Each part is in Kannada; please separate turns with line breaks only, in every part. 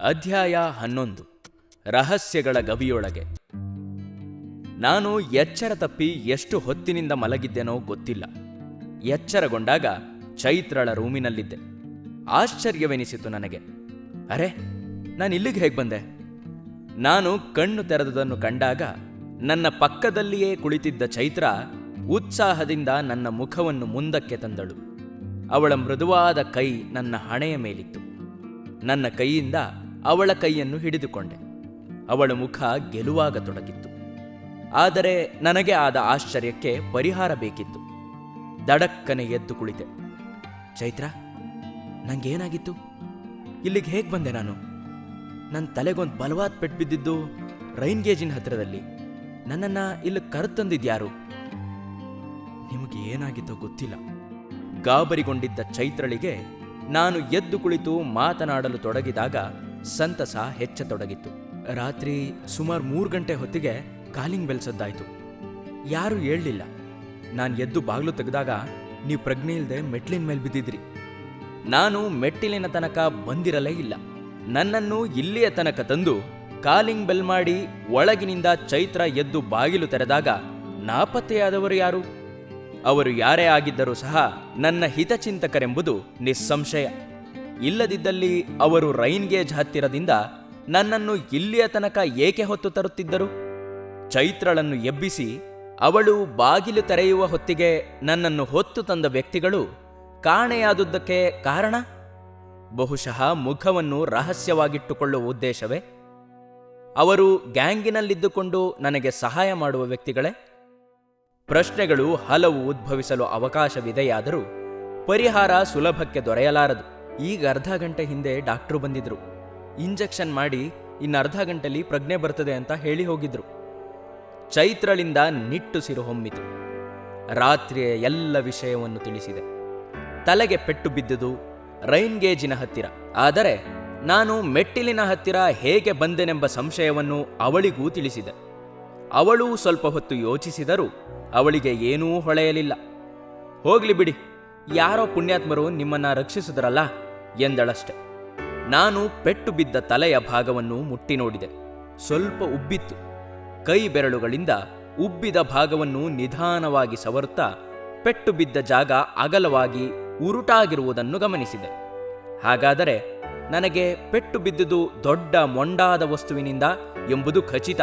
ಅಧ್ಯಾಯ ಹನ್ನೊಂದು. ರಹಸ್ಯಗಳ ಗವಿಯೊಳಗೆ. ನಾನು ಎಚ್ಚರ ತಪ್ಪಿ ಎಷ್ಟು ಹೊತ್ತಿನಿಂದ ಮಲಗಿದ್ದೆನೋ ಗೊತ್ತಿಲ್ಲ. ಎಚ್ಚರಗೊಂಡಾಗ ಚೈತ್ರಳ ರೂಮಿನಲ್ಲಿದ್ದೆ. ಆಶ್ಚರ್ಯವೆನಿಸಿತು ನನಗೆ. ಅರೆ, ನಾನು ಇಲ್ಲಿಗೆ ಹೇಗೆ ಬಂದೆ? ನಾನು ಕಣ್ಣು ತೆರೆದುದನ್ನು ಕಂಡಾಗ ನನ್ನ ಪಕ್ಕದಲ್ಲಿಯೇ ಕುಳಿತಿದ್ದ ಚೈತ್ರ ಉತ್ಸಾಹದಿಂದ ನನ್ನ ಮುಖವನ್ನು ಮುಂದಕ್ಕೆ ತಂದಳು. ಅವಳ ಮೃದುವಾದ ಕೈ ನನ್ನ ಹಣೆಯ ಮೇಲಿತ್ತು. ನನ್ನ ಕೈಯಿಂದ ಅವಳ ಕೈಯನ್ನು ಹಿಡಿದುಕೊಂಡೆ. ಅವಳ ಮುಖ ಗೆಲುವಾಗತೊಡಗಿತ್ತು ಆದರೆ ನನಗೆ ಆದ ಆಶ್ಚರ್ಯಕ್ಕೆ ಪರಿಹಾರ ಬೇಕಿತ್ತು. ದಡಕ್ಕನೆ ಎದ್ದು ಕುಳಿತೆ. ಚೈತ್ರ, ನಂಗೇನಾಗಿತ್ತು? ಇಲ್ಲಿಗೆ ಹೇಗೆ ಬಂದೆ ನಾನು? ನನ್ನ ತಲೆಗೊಂದು ಬಲವಾದ ಪೆಟ್ಟು ಬಿದ್ದಿದ್ದು ರೈನ್ ಗೇಜಿನ ಹತ್ತಿರದಲ್ಲಿ ನನ್ನನ್ನು ಇಲ್ಲಿ ಕರೆತಂದಿದ್ಯಾರು? ನಿಮಗೆ ಏನಾಗಿತ್ತೋ ಗೊತ್ತಿಲ್ಲ. ಗಾಬರಿಗೊಂಡಿದ್ದ ಚೈತ್ರಳಿಗೆ ನಾನು ಎದ್ದು ಕುಳಿತು ಮಾತನಾಡಲು ತೊಡಗಿದಾಗ ಸಂತಸ ಹೆಚ್ಚತೊಡಗಿತ್ತು. ರಾತ್ರಿ ಸುಮಾರು ಮೂರು ಗಂಟೆ ಹೊತ್ತಿಗೆ ಕಾಲಿಂಗ್ ಬೆಲ್ ಯಾರು ಯಾರೂ ಹೇಳಲಿಲ್ಲ. ನಾನು ಎದ್ದು ಬಾಗಿಲು ತೆಗೆದಾಗ ನೀವು ಪ್ರಜ್ಞೆ ಇಲ್ಲದೆ ಮೆಟ್ಲಿನ ಮೇಲೆ ಬಿದ್ದಿದ್ರಿ. ನಾನು ಮೆಟ್ಟಿಲಿನ ತನಕ ಬಂದಿರಲೇ ಇಲ್ಲ. ನನ್ನನ್ನು ಇಲ್ಲಿಯ ತನಕ ತಂದು ಕಾಲಿಂಗ್ ಬೆಲ್ ಮಾಡಿ ಒಳಗಿನಿಂದ ಚೈತ್ರ ಎದ್ದು ಬಾಗಿಲು ತೆರೆದಾಗ ನಾಪತ್ತೆಯಾದವರು ಯಾರು? ಅವರು ಯಾರೇ ಆಗಿದ್ದರೂ ಸಹ ನನ್ನ ಹಿತಚಿಂತಕರೆಂಬುದು ನಿಸ್ಸಂಶಯ. ಇಲ್ಲದಿದ್ದಲ್ಲಿ ಅವರು ರೈನ್ ಗೇಜ್ ಹತ್ತಿರದಿಂದ ನನ್ನನ್ನು ಇಲ್ಲಿಯ ತನಕ ಏಕೆ ಹೊತ್ತು ತರುತ್ತಿದ್ದರು? ಚೈತ್ರಳನ್ನು ಎಬ್ಬಿಸಿ ಅವಳು ಬಾಗಿಲು ತೆರೆಯುವ ಹೊತ್ತಿಗೆ ನನ್ನನ್ನು ಹೊತ್ತು ತಂದ ವ್ಯಕ್ತಿಗಳು ಕಾಣೆಯಾದುದಕ್ಕೆ ಕಾರಣ? ಬಹುಶಃ ಮುಖವನ್ನು ರಹಸ್ಯವಾಗಿಟ್ಟುಕೊಳ್ಳುವ ಉದ್ದೇಶವೇ? ಅವರು ಗ್ಯಾಂಗಿನಲ್ಲಿದ್ದುಕೊಂಡು ನನಗೆ ಸಹಾಯ ಮಾಡುವ ವ್ಯಕ್ತಿಗಳೇ? ಪ್ರಶ್ನೆಗಳು ಹಲವು ಉದ್ಭವಿಸಲು ಅವಕಾಶವಿದೆಯಾದರೂ ಪರಿಹಾರ ಸುಲಭಕ್ಕೆ ದೊರೆಯಲಾರದು. ಈಗ ಅರ್ಧ ಗಂಟೆ ಹಿಂದೆ ಡಾಕ್ಟ್ರು ಬಂದಿದ್ರು. ಇಂಜೆಕ್ಷನ್ ಮಾಡಿ ಇನ್ನು ಅರ್ಧ ಗಂಟೆಲಿ ಪ್ರಜ್ಞೆ ಬರ್ತದೆ ಅಂತ ಹೇಳಿ ಹೋಗಿದ್ರು. ಚೈತ್ರಳಿಂದ ನಿಟ್ಟುಸಿರು ಹೊಮ್ಮಿತು. ರಾತ್ರಿಯ ಎಲ್ಲ ವಿಷಯವನ್ನು ತಿಳಿಸಿದೆ. ತಲೆಗೆ ಪೆಟ್ಟು ಬಿದ್ದುದು ರೈನ್ ಗೇಜಿನ ಹತ್ತಿರ. ಆದರೆ ನಾನು ಮೆಟ್ಟಿಲಿನ ಹತ್ತಿರ ಹೇಗೆ ಬಂದೆನೆಂಬ ಸಂಶಯವನ್ನು ಅವಳಿಗೂ ತಿಳಿಸಿದೆ. ಅವಳು ಸ್ವಲ್ಪ ಹೊತ್ತು ಯೋಚಿಸಿದರೂ ಅವಳಿಗೆ ಏನೂ ಹೊಳೆಯಲಿಲ್ಲ. ಹೋಗ್ಲಿ ಬಿಡಿ, ಯಾರೋ ಪುಣ್ಯಾತ್ಮರು ನಿಮ್ಮನ್ನ ರಕ್ಷಿಸಿದ್ರಲ್ಲ ಎಂದಳಷ್ಟೆ. ನಾನು ಪೆಟ್ಟು ಬಿದ್ದ ತಲೆಯ ಭಾಗವನ್ನು ಮುಟ್ಟಿ ನೋಡಿದೆ. ಸ್ವಲ್ಪ ಉಬ್ಬಿತ್ತು. ಕೈ ಬೆರಳುಗಳಿಂದ ಉಬ್ಬಿದ ಭಾಗವನ್ನು ನಿಧಾನವಾಗಿ ಸವರುತ್ತಾ ಪೆಟ್ಟು ಬಿದ್ದ ಜಾಗ ಅಗಲವಾಗಿ ಉರುಟಾಗಿರುವುದನ್ನು ಗಮನಿಸಿದೆ. ಹಾಗಾದರೆ ನನಗೆ ಪೆಟ್ಟು ಬಿದ್ದುದು ದೊಡ್ಡ ಮೊಂಡಾದ ವಸ್ತುವಿನಿಂದ ಎಂಬುದು ಖಚಿತ.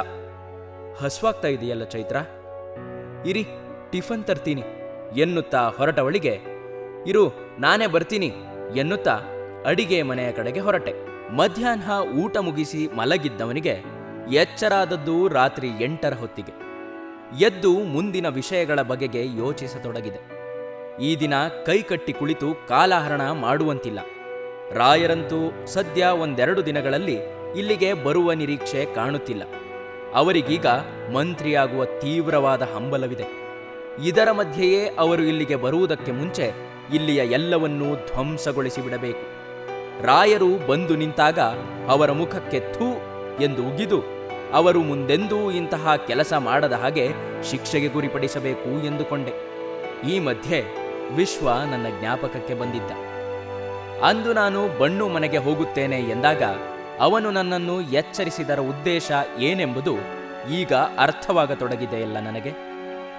ಹಸ್ವಾಗ್ತಾ ಇದೆಯಲ್ಲ ಚೈತ್ರ? ಇರಿ, ಟಿಫನ್ ತರ್ತೀನಿ. ಎನ್ನುತ್ತಾ ಹೊರಟವಳಿಗೆ, ಇರು, ನಾನೇ ಬರ್ತೀನಿ, ಎನ್ನುತ್ತಾ ಅಡಿಗೆ ಮನೆಯ ಕಡೆಗೆ ಹೊರಟೆ. ಮಧ್ಯಾಹ್ನ ಊಟ ಮುಗಿಸಿ ಮಲಗಿದ್ದವನಿಗೆ ಎಚ್ಚರಾದದ್ದು ರಾತ್ರಿ ಎಂಟರ ಹೊತ್ತಿಗೆ. ಎದ್ದು ಮುಂದಿನ ವಿಷಯಗಳ ಬಗೆಗೆ ಯೋಚಿಸತೊಡಗಿದೆ. ಈ ದಿನ ಕೈಕಟ್ಟಿ ಕುಳಿತು ಕಾಲಹರಣ ಮಾಡುವಂತಿಲ್ಲ. ರಾಯರಂತೂ ಸದ್ಯ ಒಂದೆರಡು ದಿನಗಳಲ್ಲಿ ಇಲ್ಲಿಗೆ ಬರುವ ನಿರೀಕ್ಷೆ ಕಾಣುತ್ತಿಲ್ಲ. ಅವರಿಗೀಗ ಮಂತ್ರಿಯಾಗುವ ತೀವ್ರವಾದ ಹಂಬಲವಿದೆ. ಇದರ ಮಧ್ಯೆಯೇ ಅವರು ಇಲ್ಲಿಗೆ ಬರುವುದಕ್ಕೆ ಮುಂಚೆ ಇಲ್ಲಿಯ ಎಲ್ಲವನ್ನೂ ಧ್ವಂಸಗೊಳಿಸಿ ಬಿಡಬೇಕು. ರಾಯರು ಬಂದು ನಿಂತಾಗ ಅವರ ಮುಖಕ್ಕೆ ಥೂ ಎಂದು ಉಗಿದು ಅವರು ಮುಂದೆಂದೂ ಇಂತಹ ಕೆಲಸ ಮಾಡದ ಹಾಗೆ ಶಿಕ್ಷೆಗೆ ಗುರಿಪಡಿಸಬೇಕು ಎಂದುಕೊಂಡೆ. ಈ ಮಧ್ಯೆ ವಿಶ್ವ ನನ್ನ ಜ್ಞಾಪಕಕ್ಕೆ ಬಂದಿದ್ದ. ಅಂದು ನಾನು ಬಣ್ಣು ಮನೆಗೆ ಹೋಗುತ್ತೇನೆ ಎಂದಾಗ ಅವನು ನನ್ನನ್ನು ಎಚ್ಚರಿಸಿದರ ಉದ್ದೇಶ ಏನೆಂಬುದು ಈಗ ಅರ್ಥವಾಗತೊಡಗಿದೆಯಲ್ಲ ನನಗೆ.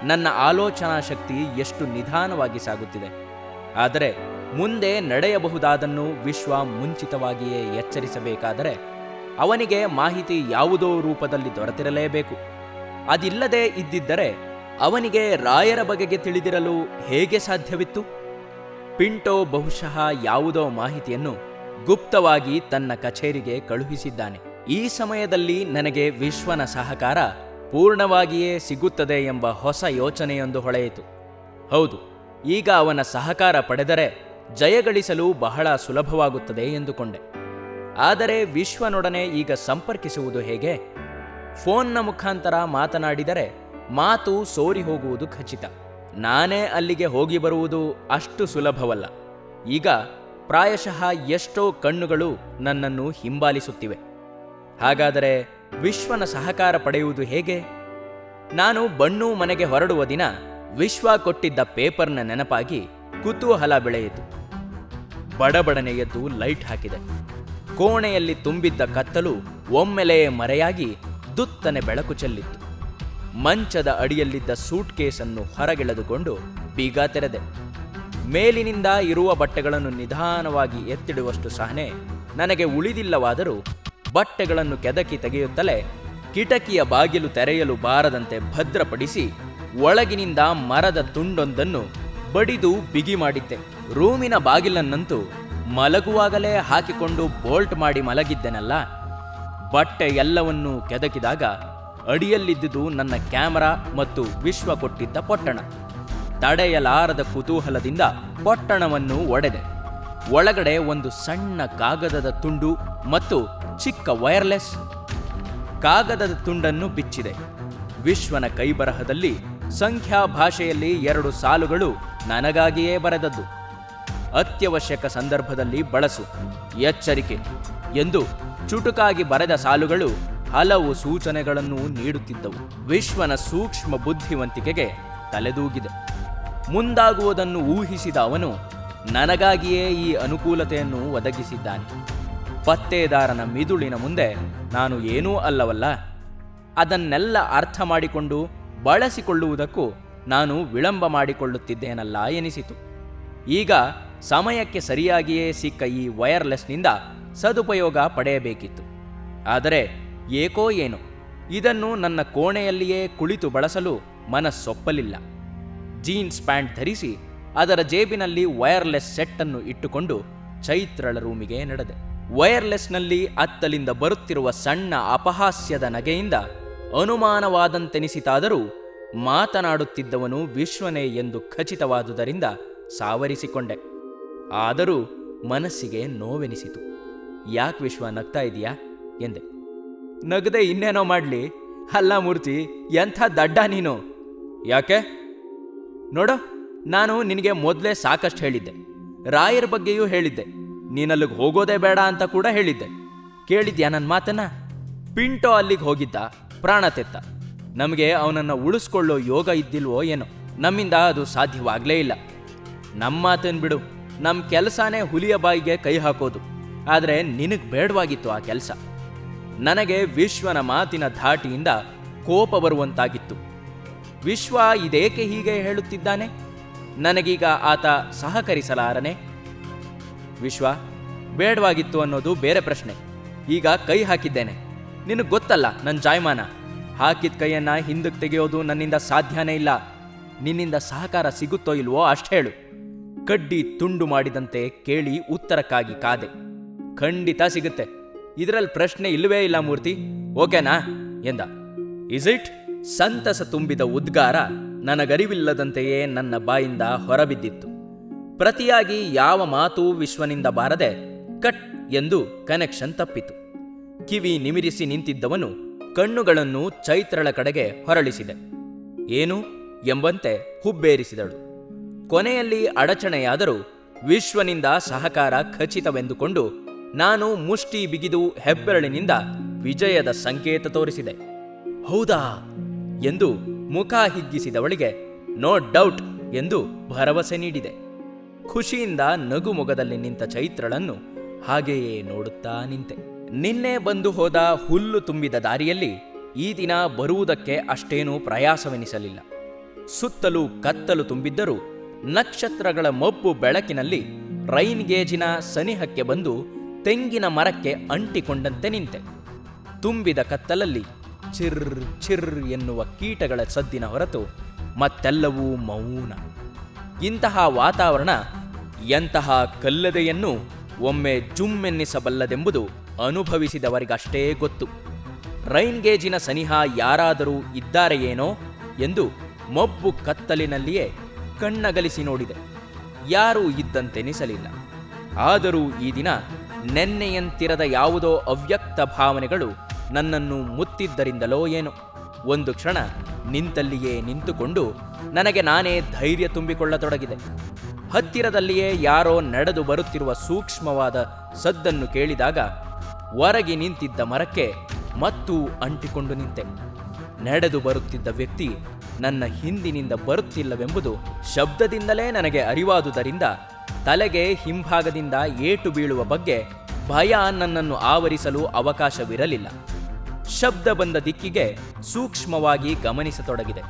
ನನ್ನ ಆಲೋಚನಾ ಶಕ್ತಿ ಎಷ್ಟು ನಿಧಾನವಾಗಿ ಸಾಗುತ್ತಿದೆ. ಆದರೆ ಮುಂದೆ ನಡೆಯಬಹುದಾದನ್ನು ವಿಶ್ವ ಮುಂಚಿತವಾಗಿಯೇ ಎಚ್ಚರಿಸಬೇಕಾದರೆ ಅವನಿಗೆ ಮಾಹಿತಿ ಯಾವುದೋ ರೂಪದಲ್ಲಿ ದೊರೆತಿರಲೇಬೇಕು. ಅದಿಲ್ಲದೆ ಇದ್ದಿದ್ದರೆ ಅವನಿಗೆ ರಾಯರ ಬಗೆಗೆ ತಿಳಿದಿರಲು ಹೇಗೆ ಸಾಧ್ಯವಿತ್ತು? ಪಿಂಟೋ ಬಹುಶಃ ಯಾವುದೋ ಮಾಹಿತಿಯನ್ನು ಗುಪ್ತವಾಗಿ ತನ್ನ ಕಚೇರಿಗೆ ಕಳುಹಿಸಿದ್ದಾನೆ. ಈ ಸಮಯದಲ್ಲಿ ನನಗೆ ವಿಶ್ವನ ಸಹಕಾರ ಪೂರ್ಣವಾಗಿಯೇ ಸಿಗುತ್ತದೆ ಎಂಬ ಹೊಸ ಯೋಚನೆಯೊಂದು ಹೊಳೆಯಿತು. ಹೌದು, ಈಗ ಅವನ ಸಹಕಾರ ಪಡೆದರೆ ಜಯಗಳಿಸಲು ಬಹಳ ಸುಲಭವಾಗುತ್ತದೆ ಎಂದುಕೊಂಡೆ. ಆದರೆ ವಿಶ್ವನೊಡನೆ ಈಗ ಸಂಪರ್ಕಿಸುವುದು ಹೇಗೆ? ಫೋನ್ನ ಮುಖಾಂತರ ಮಾತನಾಡಿದರೆ ಮಾತು ಸೋರಿ ಹೋಗುವುದು ಖಚಿತ. ನಾನೇ ಅಲ್ಲಿಗೆ ಹೋಗಿ ಬರುವುದು ಅಷ್ಟು ಸುಲಭವಲ್ಲ. ಈಗ ಪ್ರಾಯಶಃ ಎಷ್ಟೋ ಕಣ್ಣುಗಳು ನನ್ನನ್ನು ಹಿಂಬಾಲಿಸುತ್ತಿವೆ. ಹಾಗಾದರೆ ವಿಶ್ವನ ಸಹಕಾರ ಪಡೆಯುವುದು ಹೇಗೆ? ನಾನು ಬಣ್ಣು ಮನೆಗೆ ಹೊರಡುವ ದಿನ ವಿಶ್ವ ಕೊಟ್ಟಿದ್ದ ಪೇಪರ್ನ ನೆನಪಾಗಿ ಕುತೂಹಲ ಬೆಳೆಯಿತು. ಬಡಬಡನೆ ಎದ್ದು ಲೈಟ್ ಹಾಕಿದೆ. ಕೋಣೆಯಲ್ಲಿ ತುಂಬಿದ್ದ ಕತ್ತಲು ಒಮ್ಮೆಲೆಯೇ ಮರೆಯಾಗಿ ದುತ್ತನೆ ಬೆಳಕು ಚೆಲ್ಲಿತ್ತು. ಮಂಚದ ಅಡಿಯಲ್ಲಿದ್ದ ಸೂಟ್ಕೇಸನ್ನು ಹೊರಗೆಳೆದುಕೊಂಡು ಬೀಗ ತೆರೆದೆ. ಮೇಲಿನಿಂದ ಇರುವ ಬಟ್ಟೆಗಳನ್ನು ನಿಧಾನವಾಗಿ ಎತ್ತಿಡುವಷ್ಟು ಸಹನೆ ನನಗೆ ಉಳಿದಿಲ್ಲವಾದರೂ ಬಟ್ಟೆಗಳನ್ನು ಕೆದಕಿ ತೆಗೆಯುತ್ತಲೇ ಕಿಟಕಿಯ ಬಾಗಿಲು ತೆರೆಯಲು ಬಾರದಂತೆ ಭದ್ರಪಡಿಸಿ ಒಳಗಿನಿಂದ ಮರದ ತುಂಡೊಂದನ್ನು ಬಡಿದು ಬಿಗಿ ಮಾಡಿದ್ದೆ. ರೂಮಿನ ಬಾಗಿಲನ್ನಂತೂ ಮಲಗುವಾಗಲೇ ಹಾಕಿಕೊಂಡು ಬೋಲ್ಟ್ ಮಾಡಿ ಮಲಗಿದ್ದೆನಲ್ಲ. ಬಟ್ಟೆ ಎಲ್ಲವನ್ನೂ ಕೆದಕಿದಾಗ ಅಡಿಯಲ್ಲಿದ್ದುದು ನನ್ನ ಕ್ಯಾಮರಾ ಮತ್ತು ವಿಶ್ವ ಕೊಟ್ಟಿದ್ದ ಪೊಟ್ಟಣ. ತಡೆಯಲಾರದ ಕುತೂಹಲದಿಂದ ಪೊಟ್ಟಣವನ್ನು ಒಡೆದೆ. ಒಳಗಡೆ ಒಂದು ಸಣ್ಣ ಕಾಗದದ ತುಂಡು ಮತ್ತು ಚಿಕ್ಕ ವೈರ್ಲೆಸ್ ಕಾಗದದ ತುಂಡನ್ನು ಬಿಚ್ಚಿದೆ. ವಿಶ್ವನ ಕೈಬರಹದಲ್ಲಿ ಸಂಖ್ಯಾ ಭಾಷೆಯಲ್ಲಿ ಎರಡು ಸಾಲುಗಳು ನನಗಾಗಿಯೇ ಬರೆದದ್ದು. ಅತ್ಯವಶ್ಯಕ ಸಂದರ್ಭದಲ್ಲಿ ಬಳಸು, ಎಚ್ಚರಿಕೆ ಎಂದು ಚುಟುಕಾಗಿ ಬರೆದ ಸಾಲುಗಳು ಹಲವು ಸೂಚನೆಗಳನ್ನು ನೀಡುತ್ತಿದ್ದವು. ವಿಶ್ವನ ಸೂಕ್ಷ್ಮ ಬುದ್ಧಿವಂತಿಕೆಗೆ ತಲೆದೂಗಿದೆ. ಮುಂದಾಗುವುದನ್ನು ಊಹಿಸಿದ ಅವನು, ನನಗಾಗಿಯೇ ಈ ಅನುಕೂಲತೆಯನ್ನು ಒದಗಿಸಿದ್ದಾನೆ. ಪತ್ತೆದಾರನ ಮಿದುಳಿನ ಮುಂದೆ ನಾನು ಏನೂ ಅಲ್ಲವಲ್ಲ. ಅದನ್ನೆಲ್ಲ ಅರ್ಥ ಮಾಡಿಕೊಂಡು ಬಳಸಿಕೊಳ್ಳುವುದಕ್ಕೂ ನಾನು ವಿಳಂಬ ಮಾಡಿಕೊಳ್ಳುತ್ತಿದ್ದೇನಲ್ಲ ಎನಿಸಿತು. ಈಗ ಸಮಯಕ್ಕೆ ಸರಿಯಾಗಿಯೇ ಸಿಕ್ಕ ಈ ವೈರ್ಲೆಸ್ನಿಂದ ಸದುಪಯೋಗ ಪಡೆಯಬೇಕಿತ್ತು. ಆದರೆ ಏಕೋ ಏನು, ಇದನ್ನು ನನ್ನ ಕೋಣೆಯಲ್ಲಿಯೇ ಕುಳಿತು ಬಳಸಲು ಮನಸ್ಸೊಪ್ಪಲಿಲ್ಲ. ಜೀನ್ಸ್ ಪ್ಯಾಂಟ್ ಧರಿಸಿ ಅದರ ಜೇಬಿನಲ್ಲಿ ವೈರ್ಲೆಸ್ ಸೆಟ್ ಅನ್ನು ಇಟ್ಟುಕೊಂಡು ಚೈತ್ರಳ ರೂಮಿಗೆ ನಡೆದೆ. ವೈರ್ಲೆಸ್ನಲ್ಲಿ ಅತ್ತಲಿಂದ ಬರುತ್ತಿರುವ ಸಣ್ಣ ಅಪಹಾಸ್ಯದ ನಗೆಯಿಂದ ಅನುಮಾನವಾದಂತೆನಿಸಿತಾದರೂ ಮಾತನಾಡುತ್ತಿದ್ದವನು ವಿಶ್ವನೇ ಎಂದು ಖಚಿತವಾದುದರಿಂದ ಸಾವರಿಸಿಕೊಂಡೆ. ಆದರೂ ಮನಸ್ಸಿಗೆ ನೋವೆನಿಸಿತು. ಯಾಕೆ ವಿಶ್ವ ನಗ್ತಾ ಇದೆಯಾ? ಎಂದೆ. ನಗದೆ ಇನ್ನೇನೋ ಮಾಡಲಿ? ಅಲ್ಲ ಮೂರ್ತಿ, ಎಂಥ ದಡ್ಡ ನೀನು? ಯಾಕೆ? ನೋಡು, ನಾನು ನಿನಗೆ ಮೊದಲೇ ಸಾಕಷ್ಟು ಹೇಳಿದ್ದೆ. ರಾಯರ ಬಗ್ಗೆಯೂ ಹೇಳಿದ್ದೆ. ನೀನಲ್ಲಿಗೆ ಹೋಗೋದೇ ಬೇಡ ಅಂತ ಕೂಡ ಹೇಳಿದ್ದೆ. ಕೇಳಿದ್ಯಾ ನನ್ನ ಮಾತನ್ನ? ಪಿಂಟೋ ಅಲ್ಲಿಗೆ ಹೋಗಿದ್ದ, ಪ್ರಾಣ ತೆತ್ತ. ನಮಗೆ ಅವನನ್ನು ಉಳಿಸ್ಕೊಳ್ಳೋ ಯೋಗ ಇದ್ದಿಲ್ವೋ ಏನೋ, ನಮ್ಮಿಂದ ಅದು ಸಾಧ್ಯವಾಗಲೇ ಇಲ್ಲ. ನಮ್ಮ ಮಾತನ್ ಬಿಡು ನಮ್ಮ ಕೆಲಸನೇ ಹುಲಿಯ ಬಾಯಿಗೆ ಕೈ ಹಾಕೋದು. ಆದರೆ ನಿನಗೆ ಬೇಡವಾಗಿತ್ತು ಆ ಕೆಲಸ. ನನಗೆ ವಿಶ್ವನ ಮಾತಿನ ಧಾಟಿಯಿಂದ ಕೋಪ ಬರುವಂತಾಗಿತ್ತು. ವಿಶ್ವ ಇದೇಕೆ ಹೀಗೆ ಹೇಳುತ್ತಿದ್ದಾನೆ? ನನಗೀಗ ಆತ ಸಹಕರಿಸಲಾರನೆ? ವಿಶ್ವ, ಬೇಡವಾಗಿತ್ತು ಅನ್ನೋದು ಬೇರೆ ಪ್ರಶ್ನೆ. ಈಗ ಕೈ ಹಾಕಿದ್ದೇನೆ. ನಿನಗೆ ಗೊತ್ತಲ್ಲ ನನ್ನ ಜಾಯಮಾನ. ಹಾಕಿದ ಕೈಯನ್ನ ಹಿಂದಕ್ಕೆ ತೆಗೆಯೋದು ನನ್ನಿಂದ ಸಾಧ್ಯನೇ ಇಲ್ಲ. ನಿನ್ನಿಂದ ಸಹಕಾರ ಸಿಗುತ್ತೋ ಇಲ್ವೋ ಅಷ್ಟು ಹೇಳು. ಕಡ್ಡಿ ತುಂಡು ಮಾಡಿದಂತೆ ಕೇಳಿ ಉತ್ತರಕ್ಕಾಗಿ ಕಾದೆ. ಖಂಡಿತ ಸಿಗುತ್ತೆ. ಇದರಲ್ಲಿ ಪ್ರಶ್ನೆ ಇಲ್ಲವೇ ಇಲ್ಲ ಮೂರ್ತಿ. ಓಕೆನಾ? ಎಂದ. ಇಸ್ ಇಟ್ ಸಂತಸ ತುಂಬಿದ ಉದ್ಗಾರ ನನಗರಿವಿಲ್ಲದಂತೆಯೇ ನನ್ನ ಬಾಯಿಂದ ಹೊರಬಿದ್ದಿತ್ತು. ಪ್ರತಿಯಾಗಿ ಯಾವ ಮಾತು ವಿಶ್ವನಿಂದ ಬಾರದೆ ಕಟ್ ಎಂದು ಕನೆಕ್ಷನ್ ತಪ್ಪಿತು. ಕಿವಿ ನಿಮಿರಿಸಿ ನಿಂತಿದ್ದವನು ಕಣ್ಣುಗಳನ್ನು ಚೈತ್ರಳ ಕಡೆಗೆ ಹೊರಳಿಸಿದೆ. ಏನು ಎಂಬಂತೆ ಹುಬ್ಬೇರಿಸಿದಳು. ಕೊನೆಯಲ್ಲಿ ಅಡಚಣೆಯಾದರೂ ವಿಶ್ವನಿಂದ ಸಹಕಾರ ಖಚಿತವೆಂದುಕೊಂಡು ನಾನು ಮುಷ್ಟಿ ಬಿಗಿದು ಹೆಬ್ಬೆರಳಿನಿಂದ ವಿಜಯದ ಸಂಕೇತ ತೋರಿಸಿದೆ. ಹೌದಾ? ಎಂದು ಮುಖ ಹಿಗ್ಗಿಸಿದವಳಿಗೆ ನೋ ಡೌಟ್ ಎಂದು ಭರವಸೆ ನೀಡಿದೆ. ಖುಷಿಯಿಂದ ನಗುಮೊಗದಲ್ಲಿ ನಿಂತ ಚೈತ್ರಳನ್ನು ಹಾಗೆಯೇ ನೋಡುತ್ತಾ ನಿಂತೆ. ನಿನ್ನೆ ಬಂದು ಹೋದ ಹುಲ್ಲು ತುಂಬಿದ ದಾರಿಯಲ್ಲಿ ಈ ದಿನ ಬರುವುದಕ್ಕೆ ಅಷ್ಟೇನೂ ಪ್ರಯಾಸವೆನಿಸಲಿಲ್ಲ. ಸುತ್ತಲೂ ಕತ್ತಲು ತುಂಬಿದ್ದರೂ ನಕ್ಷತ್ರಗಳ ಮಬ್ಬು ಬೆಳಕಿನಲ್ಲಿ ರೈನ್ ಗೇಜಿನ ಸನಿಹಕ್ಕೆ ಬಂದು ತೆಂಗಿನ ಮರಕ್ಕೆ ಅಂಟಿಕೊಂಡಂತೆ ನಿಂತೆ. ತುಂಬಿದ ಕತ್ತಲಲ್ಲಿ ಚಿರ್ ಚಿರ್ ಎನ್ನುವ ಕೀಟಗಳ ಸದ್ದಿನ ಹೊರತು ಮತ್ತೆಲ್ಲವೂ ಮೌನ. ಇಂತಹ ವಾತಾವರಣ ಎಂತಹ ಕಲ್ಲದೆಯನ್ನು ಒಮ್ಮೆ ಜುಮ್ಮೆನ್ನಿಸಬಲ್ಲದೆಂಬುದು ಅನುಭವಿಸಿದವರಿಗಷ್ಟೇ ಗೊತ್ತು. ರೈನ್ ಗೇಜಿನ ಸನಿಹ ಯಾರಾದರೂ ಇದ್ದಾರೆಯೇನೋ ಎಂದು ಮಬ್ಬು ಕತ್ತಲಿನಲ್ಲಿಯೇ ಕಣ್ಣಗಲಿಸಿ ನೋಡಿದೆ. ಯಾರೂ ಇದ್ದಂತೆನಿಸಲಿಲ್ಲ. ಆದರೂ ಈ ದಿನ ನೆನ್ನೆಯಂತಿರದ ಯಾವುದೋ ಅವ್ಯಕ್ತ ಭಾವನೆಗಳು ನನ್ನನ್ನು ಮುತ್ತಿದ್ದರಿಂದಲೋ ಏನೋ. ಒಂದು ಕ್ಷಣ ನಿಂತಲ್ಲಿಯೇ ನಿಂತುಕೊಂಡು ನನಗೆ ನಾನೇ ಧೈರ್ಯ ತುಂಬಿಕೊಳ್ಳತೊಡಗಿದೆ. ಹತ್ತಿರದಲ್ಲಿಯೇ ಯಾರೋ ನಡೆದು ಬರುತ್ತಿರುವ ಸೂಕ್ಷ್ಮವಾದ ಸದ್ದನ್ನು ಕೇಳಿದಾಗ ಹೊರಗೆ ನಿಂತಿದ್ದ ಮರಕ್ಕೆ ಮತ್ತೂ ಅಂಟಿಕೊಂಡು ನಿಂತೆ. ನಡೆದು ಬರುತ್ತಿದ್ದ ವ್ಯಕ್ತಿ ನನ್ನ ಹಿಂದಿನಿಂದ ಬರುತ್ತಿಲ್ಲವೆಂಬುದು ಶಬ್ದದಿಂದಲೇ ನನಗೆ ಅರಿವಾದುದರಿಂದ ತಲೆಗೆ ಹಿಂಭಾಗದಿಂದ ಏಟು ಬೀಳುವ ಬಗ್ಗೆ ಭಯ ನನ್ನನ್ನು ಆವರಿಸಲು ಅವಕಾಶವಿರಲಿಲ್ಲ. ಶಬ್ದ ಬಂದ ದಿಕ್ಕಿಗೆ ಸೂಕ್ಷ್ಮವಾಗಿ ಗಮನಿಸತೊಡಗಿದೆ.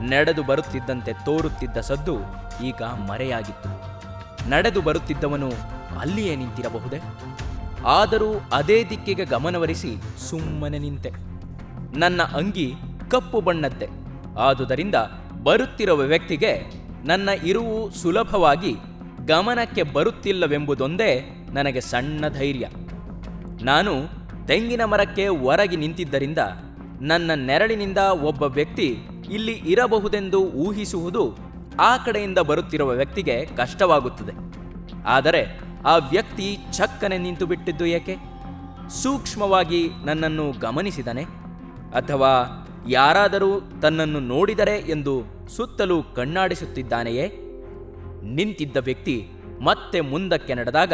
ನಡೆದು ಬರುತ್ತಿದ್ದಂತೆ ತೋರುತ್ತಿದ್ದ ಸದ್ದು ಈಗ ಮರೆಯಾಗಿತ್ತು. ನಡೆದು ಬರುತ್ತಿದ್ದವನು ಅಲ್ಲಿಯೇ ನಿಂತಿರಬಹುದೇ? ಆದರೂ ಅದೇ ದಿಕ್ಕಿಗೆ ಗಮನವರಿಸಿ ಸುಮ್ಮನೆ ನಿಂತೆ. ನನ್ನ ಅಂಗಿ ಕಪ್ಪು ಬಣ್ಣದ್ದೆ. ಆದುದರಿಂದ ಬರುತ್ತಿರುವ ವ್ಯಕ್ತಿಗೆ ನನ್ನ ಇರುವು ಸುಲಭವಾಗಿ ಗಮನಕ್ಕೆ ಬರುತ್ತಿಲ್ಲವೆಂಬುದೊಂದೇ ನನಗೆ ಸಣ್ಣ ಧೈರ್ಯ. ನಾನು ತೆಂಗಿನ ಮರಕ್ಕೆ ಹೊರಗೆ ನಿಂತಿದ್ದರಿಂದ ನನ್ನ ನೆರಳಿನಿಂದ ಒಬ್ಬ ವ್ಯಕ್ತಿ ಇಲ್ಲಿ ಇರಬಹುದೆಂದು ಊಹಿಸುವುದು ಆ ಕಡೆಯಿಂದ ಬರುತ್ತಿರುವ ವ್ಯಕ್ತಿಗೆ ಕಷ್ಟವಾಗುತ್ತದೆ. ಆದರೆ ಆ ವ್ಯಕ್ತಿ ಚಕ್ಕನೆ ನಿಂತು ಬಿಟ್ಟಿದ್ದು ಏಕೆ? ಸೂಕ್ಷ್ಮವಾಗಿ ನನ್ನನ್ನು ಗಮನಿಸಿದನೆ? ಅಥವಾ ಯಾರಾದರೂ ತನ್ನನ್ನು ನೋಡಿದರೆ ಎಂದು ಸುತ್ತಲೂ ಕಣ್ಣಾಡಿಸುತ್ತಿದ್ದಾನೆಯೇ? ನಿಂತಿದ್ದ ವ್ಯಕ್ತಿ ಮತ್ತೆ ಮುಂದಕ್ಕೆ ನಡೆದಾಗ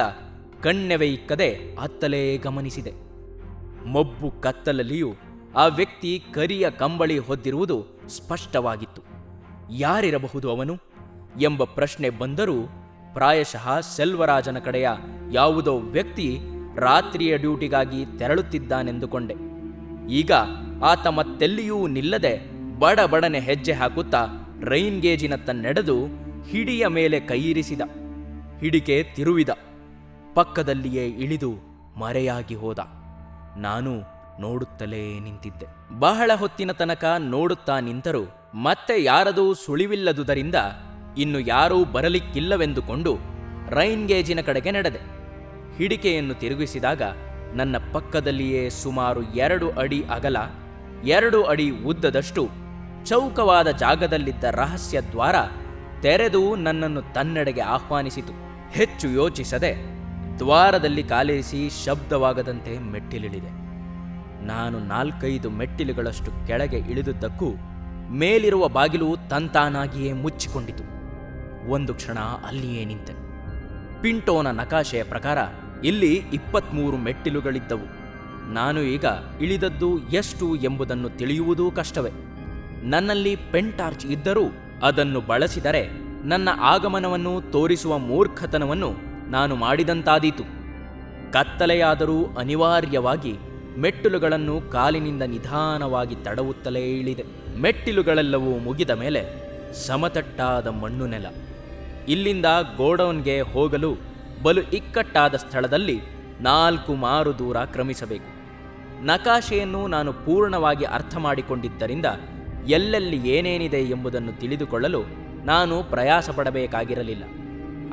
ಕಣ್ಣೆವೆಯಿಕ್ಕದೆ ಅತ್ತಲೇ ಗಮನಿಸಿದೆ. ಮಬ್ಬು ಕತ್ತಲಲ್ಲಿಯೂ ಆ ವ್ಯಕ್ತಿ ಕರಿಯ ಕಂಬಳಿ ಹೊದ್ದಿರುವುದು ಸ್ಪಷ್ಟವಾಗಿತ್ತು. ಯಾರಿರಬಹುದು ಅವನು? ಎಂಬ ಪ್ರಶ್ನೆ ಬಂದರೂ ಪ್ರಾಯಶಃ ಸೆಲ್ವರಾಜನ ಕಡೆಯ ಯಾವುದೋ ವ್ಯಕ್ತಿ ರಾತ್ರಿಯ ಡ್ಯೂಟಿಗಾಗಿ ತೆರಳುತ್ತಿದ್ದಾನೆಂದುಕೊಂಡೆ. ಈಗ ಆತ ಮತ್ತೆಲ್ಲಿಯೂ ನಿಲ್ಲದೆ ಬಡಬಡನೆ ಹೆಜ್ಜೆ ಹಾಕುತ್ತಾ ರೈನ್ ಗೇಜಿನತ್ತ ನಡೆದು ಹಿಡಿಯ ಮೇಲೆ ಕೈಯಿರಿಸಿದ. ಹಿಡಿಕೆ ತಿರುವಿದ. ಪಕ್ಕದಲ್ಲಿಯೇ ಇಳಿದು ಮರೆಯಾಗಿ ಹೋದ. ನಾನು ನೋಡುತ್ತಲೇ ನಿಂತಿದ್ದೆ. ಬಹಳ ಹೊತ್ತಿನ ತನಕ ನೋಡುತ್ತಾ ನಿಂತರೂ. ಮತ್ತೆ ಯಾರದೂ ಸುಳಿವಿಲ್ಲದುದರಿಂದ ಇನ್ನು ಯಾರೂ ಬರಲಿಕ್ಕಿಲ್ಲವೆಂದುಕೊಂಡು ರೈನ್ ಗೇಜಿನ ಕಡೆಗೆ ನಡೆದೆ. ಹಿಡಿಕೆಯನ್ನು ತಿರುಗಿಸಿದಾಗ ನನ್ನ ಪಕ್ಕದಲ್ಲಿಯೇ ಸುಮಾರು ಎರಡು ಅಡಿ ಅಗಲ, ಎರಡು ಅಡಿ ಉದ್ದದಷ್ಟು ಚೌಕವಾದ ಜಾಗದಲ್ಲಿದ್ದ ರಹಸ್ಯ ದ್ವಾರ ತೆರೆದು ನನ್ನನ್ನು ತನ್ನೆಡೆಗೆ ಆಹ್ವಾನಿಸಿತು. ಹೆಚ್ಚು ಯೋಚಿಸದೆ ದ್ವಾರದಲ್ಲಿ ಕಾಲಿರಿಸಿ ಶಬ್ದವಾಗದಂತೆ ಮೆಟ್ಟಿಲಿಳಿದೆ. ನಾನು ನಾಲ್ಕೈದು ಮೆಟ್ಟಿಲುಗಳಷ್ಟು ಕೆಳಗೆ ಇಳಿದುದಕ್ಕೂ ಮೇಲಿರುವ ಬಾಗಿಲು ತಂತಾನಾಗಿಯೇ ಮುಚ್ಚಿಕೊಂಡಿತು. ಒಂದು ಕ್ಷಣ ಅಲ್ಲಿಯೇ ನಿಂತೆ. ಪಿಂಟೋನ ನಕಾಶೆಯ ಪ್ರಕಾರ ಇಲ್ಲಿ ಇಪ್ಪತ್ಮೂರು ಮೆಟ್ಟಿಲುಗಳಿದ್ದವು. ನಾನು ಈಗ ಇಳಿದದ್ದು ಎಷ್ಟು ಎಂಬುದನ್ನು ತಿಳಿಯುವುದೂ ಕಷ್ಟವೇ. ನನ್ನಲ್ಲಿ ಪೆಂಟಾರ್ಚ್ ಇದ್ದರೂ ಅದನ್ನು ಬಳಸಿದರೆ ನನ್ನ ಆಗಮನವನ್ನು ತೋರಿಸುವ ಮೂರ್ಖತನವನ್ನು ನಾನು ಮಾಡಿದಂತಾದೀತು. ಕತ್ತಲೆಯಾದರೂ ಅನಿವಾರ್ಯವಾಗಿ ಮೆಟ್ಟಿಲುಗಳನ್ನು ಕಾಲಿನಿಂದ ನಿಧಾನವಾಗಿ ತಡವುತ್ತಲೇ ಇಳಿದೆ. ಮೆಟ್ಟಿಲುಗಳೆಲ್ಲವೂ ಮುಗಿದ ಮೇಲೆ ಸಮತಟ್ಟಾದ ಮಣ್ಣು ನೆಲ. ಇಲ್ಲಿಂದ ಗೋಡೌನ್ಗೆ ಹೋಗಲು ಬಲು ಇಕ್ಕಟ್ಟಾದ ಸ್ಥಳದಲ್ಲಿ ನಾಲ್ಕು ಮಾರು ದೂರ ಕ್ರಮಿಸಬೇಕು. ನಕಾಶೆಯನ್ನು ನಾನು ಪೂರ್ಣವಾಗಿ ಅರ್ಥ ಮಾಡಿಕೊಂಡಿದ್ದರಿಂದ ಎಲ್ಲೆಲ್ಲಿ ಏನೇನಿದೆ ಎಂಬುದನ್ನು ತಿಳಿದುಕೊಳ್ಳಲು ನಾನು ಪ್ರಯಾಸ ಪಡಬೇಕಾಗಿರಲಿಲ್ಲ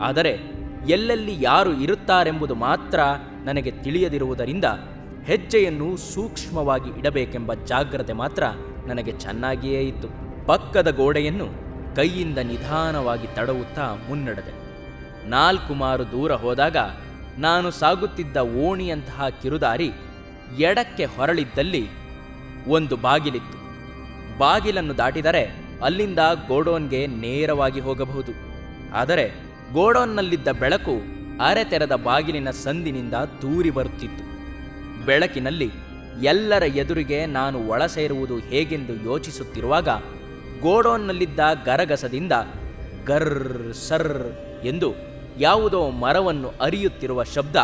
ಆದರೆ ಎಲ್ಲೆಲ್ಲಿ ಯಾರು ಇರುತ್ತಾರೆಂಬುದು ಮಾತ್ರ ನನಗೆ ತಿಳಿಯದಿರುವುದರಿಂದ ಹೆಜ್ಜೆಯನ್ನು ಸೂಕ್ಷ್ಮವಾಗಿ ಇಡಬೇಕೆಂಬ ಜಾಗ್ರತೆ ಮಾತ್ರ ನನಗೆ ಚೆನ್ನಾಗಿಯೇ ಇತ್ತು. ಪಕ್ಕದ ಗೋಡೆಯನ್ನು ಕೈಯಿಂದ ನಿಧಾನವಾಗಿ ತಡವುತ್ತಾ ಮುನ್ನಡೆದೆ. ನಾಲ್ಕು ಮಾರು ದೂರ ಹೋದಾಗ ನಾನು ಸಾಗುತ್ತಿದ್ದ ಓಣಿಯಂತಹ ಕಿರುದಾರಿ ಎಡಕ್ಕೆ ಹೊರಳಿದ್ದಲ್ಲಿ ಒಂದು ಬಾಗಿಲಿತ್ತು. ಬಾಗಿಲನ್ನು ದಾಟಿದರೆ ಅಲ್ಲಿಂದ ಗೋಡೋನ್ಗೆ ನೇರವಾಗಿ ಹೋಗಬಹುದು. ಆದರೆ ಗೋಡೌನ್ನಲ್ಲಿದ್ದ ಬೆಳಕು ಅರೆ ತೆರೆದ ಬಾಗಿಲಿನ ಸಂದಿನಿಂದ ದೂರಿ ಬರುತ್ತಿತ್ತು ಬೆಳಕಿನಲ್ಲಿ ಎಲ್ಲರ ಎದುರಿಗೆ ನಾನು ಒಳ ಸೇರುವುದು ಹೇಗೆಂದು ಯೋಚಿಸುತ್ತಿರುವಾಗ ಗೋಡೌನ್ನಲ್ಲಿದ್ದ ಗರಗಸದಿಂದ ಗರ್ ಸರ್ ಎಂದು ಯಾವುದೋ ಮರವನ್ನು ಅರಿಯುತ್ತಿರುವ ಶಬ್ದ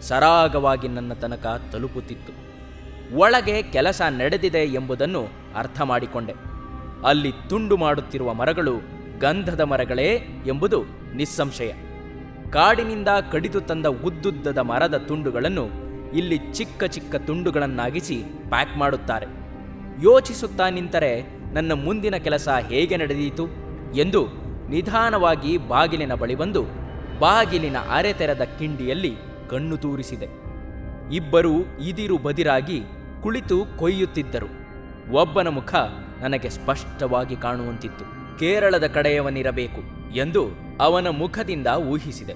ಸರಾಗವಾಗಿ ನನ್ನ ತನಕ ತಲುಪುತ್ತಿತ್ತು. ಒಳಗೆ ಕೆಲಸ ನಡೆದಿದೆ ಎಂಬುದನ್ನು ಅರ್ಥ ಮಾಡಿಕೊಂಡೆ. ಅಲ್ಲಿ ತುಂಡು ಮಾಡುತ್ತಿರುವ ಮರಗಳು ಗಂಧದ ಮರಗಳೇ ಎಂಬುದು ನಿಸ್ಸಂಶಯ. ಕಾಡಿನಿಂದ ಕಡಿದು ತಂದ ಉದ್ದುದ್ದದ ಮರದ ತುಂಡುಗಳನ್ನು ಇಲ್ಲಿ ಚಿಕ್ಕ ಚಿಕ್ಕ ತುಂಡುಗಳನ್ನಾಗಿಸಿ ಪ್ಯಾಕ್ ಮಾಡುತ್ತಾರೆ. ಯೋಚಿಸುತ್ತಾ ನಿಂತರೆ ನನ್ನ ಮುಂದಿನ ಕೆಲಸ ಹೇಗೆ ನಡೆದೀತು? ಎಂದು ನಿಧಾನವಾಗಿ ಬಾಗಿಲಿನ ಬಳಿ ಬಂದು ಬಾಗಿಲಿನ ಅರೆ ತೆರೆದ ಕಿಂಡಿಯಲ್ಲಿ ಕಣ್ಣು ತೂರಿಸಿದೆ. ಇಬ್ಬರೂ ಇದಿರು ಬದಿರಾಗಿ ಕುಳಿತು ಕೊಯ್ಯುತ್ತಿದ್ದರು. ಒಬ್ಬನ ಮುಖ ನನಗೆ ಸ್ಪಷ್ಟವಾಗಿ ಕಾಣುವಂತಿತ್ತು. ಕೇರಳದ ಕಡೆಯವನಿರಬೇಕು ಎಂದು ಅವನ ಮುಖದಿಂದ ಊಹಿಸಿದೆ.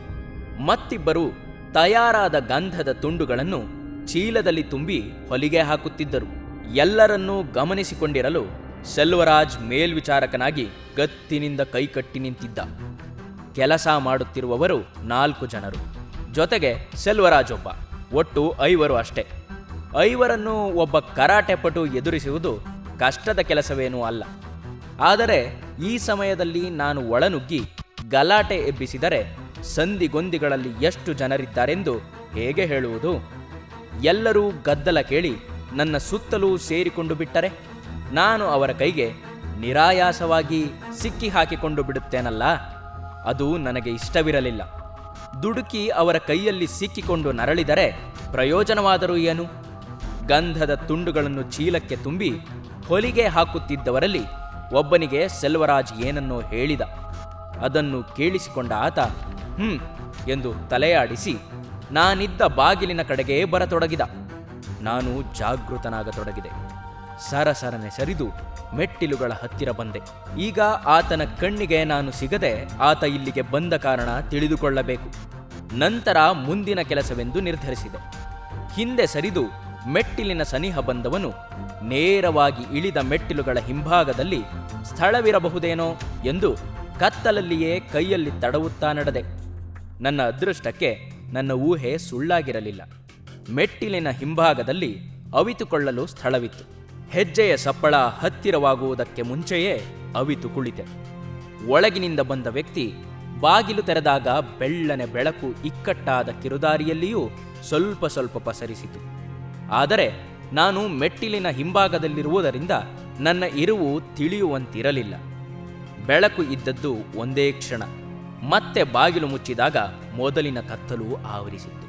ಮತ್ತಿಬ್ಬರು ತಯಾರಾದ ಗಂಧದ ತುಂಡುಗಳನ್ನು ಚೀಲದಲ್ಲಿ ತುಂಬಿ ಹೊಲಿಗೆ ಹಾಕುತ್ತಿದ್ದರು. ಎಲ್ಲರನ್ನೂ ಗಮನಿಸಿಕೊಂಡಿರಲು ಸೆಲ್ವರಾಜ್ ಮೇಲ್ವಿಚಾರಕನಾಗಿ ಗತ್ತಿನಿಂದ ಕೈಕಟ್ಟಿ ನಿಂತಿದ್ದ. ಕೆಲಸ ಮಾಡುತ್ತಿರುವವರು ನಾಲ್ಕು ಜನರು. ಜೊತೆಗೆ ಸೆಲ್ವರಾಜ್ ಒಬ್ಬ, ಒಟ್ಟು ಐವರು ಅಷ್ಟೇ. ಐವರನ್ನು ಒಬ್ಬ ಕರಾಟೆ ಪಟು ಎದುರಿಸುವುದು ಕಷ್ಟದ ಕೆಲಸವೇನೂ ಅಲ್ಲ. ಆದರೆ ಈ ಸಮಯದಲ್ಲಿ ನಾನು ಒಳನುಗ್ಗಿ ಗಲಾಟೆ ಎಬ್ಬಿಸಿದರೆ ಸಂದಿಗೊಂದಿಗಳಲ್ಲಿ ಎಷ್ಟು ಜನರಿದ್ದಾರೆಂದು ಹೇಗೆ ಹೇಳುವುದು? ಎಲ್ಲರೂ ಗದ್ದಲ ಕೇಳಿ ನನ್ನ ಸುತ್ತಲೂ ಸೇರಿಕೊಂಡು ಬಿಟ್ಟರೆ ನಾನು ಅವರ ಕೈಗೆ ನಿರಾಯಾಸವಾಗಿ ಸಿಕ್ಕಿ ಹಾಕಿಕೊಂಡು ಬಿಡುತ್ತೇನಲ್ಲ? ಅದು ನನಗೆ ಇಷ್ಟವಿರಲಿಲ್ಲ. ದುಡುಕಿ ಅವರ ಕೈಯಲ್ಲಿ ಸಿಕ್ಕಿಕೊಂಡು ನರಳಿದರೆ ಪ್ರಯೋಜನವಾದರೂ ಏನು? ಗಂಧದ ತುಂಡುಗಳನ್ನು ಚೀಲಕ್ಕೆ ತುಂಬಿ ಹೊಲಿಗೆ ಹಾಕುತ್ತಿದ್ದವರಲ್ಲಿ ಒಬ್ಬನಿಗೆ ಸೆಲ್ವರಾಜ್ ಏನನ್ನೋ ಹೇಳಿದ. ಅದನ್ನು ಕೇಳಿಸಿಕೊಂಡ ಆತ, ಹ್ಮ್, ಎಂದು ತಲೆಯಾಡಿಸಿ, ನಾನಿದ್ದ ಬಾಗಿಲಿನ ಕಡೆಗೆ ಬರತೊಡಗಿದ. ನಾನು ಜಾಗೃತನಾಗತೊಡಗಿದೆ. ಸರಸರನೆ ಸರಿದು ಮೆಟ್ಟಿಲುಗಳ ಹತ್ತಿರ ಬಂದೆ. ಈಗ ಆತನ ಕಣ್ಣಿಗೆ ನಾನು ಸಿಗದೆ ಆತ ಇಲ್ಲಿಗೆ ಬಂದ ಕಾರಣ ತಿಳಿದುಕೊಳ್ಳಬೇಕು. ನಂತರ ಮುಂದಿನ ಕೆಲಸವೆಂದು ನಿರ್ಧರಿಸಿದೆ. ಹಿಂದೆ ಸರಿದು ಮೆಟ್ಟಿಲಿನ ಸನಿಹ ಬಂದವನು ನೇರವಾಗಿ ಇಳಿದ ಮೆಟ್ಟಿಲುಗಳ ಹಿಂಭಾಗದಲ್ಲಿ ಸ್ಥಳವಿರಬಹುದೇನೋ ಎಂದು ಕತ್ತಲಲ್ಲಿಯೇ ಕೈಯಲ್ಲಿ ತಡವುತ್ತಾ ನಡೆದೆ. ನನ್ನ ಅದೃಷ್ಟಕ್ಕೆ ನನ್ನ ಊಹೆ ಸುಳ್ಳಾಗಿರಲಿಲ್ಲ. ಮೆಟ್ಟಿಲಿನ ಹಿಂಭಾಗದಲ್ಲಿ ಅವಿತುಕೊಳ್ಳಲು ಸ್ಥಳವಿತ್ತು. ಹೆಜ್ಜೆಯ ಸಪ್ಪಳ ಹತ್ತಿರವಾಗುವುದಕ್ಕೆ ಮುಂಚೆಯೇ ಅವಿತು ಕುಳಿತೆ. ಒಳಗಿನಿಂದ ಬಂದ ವ್ಯಕ್ತಿ ಬಾಗಿಲು ತೆರೆದಾಗ ಬೆಳ್ಳನೆ ಬೆಳಕು ಇಕ್ಕಟ್ಟಾದ ಕಿರುದಾರಿಯಲ್ಲಿಯೂ ಸ್ವಲ್ಪ ಸ್ವಲ್ಪ ಪಸರಿಸಿತು. ಆದರೆ ನಾನು ಮೆಟ್ಟಿಲಿನ ಹಿಂಭಾಗದಲ್ಲಿರುವುದರಿಂದ ನನ್ನ ಇರುವು ತಿಳಿಯುವಂತಿರಲಿಲ್ಲ. ಬೆಳಕು ಇದ್ದದ್ದು ಒಂದೇ ಕ್ಷಣ. ಮತ್ತೆ ಬಾಗಿಲು ಮುಚ್ಚಿದಾಗ ಮೊದಲಿನ ಕತ್ತಲು ಆವರಿಸಿತ್ತು.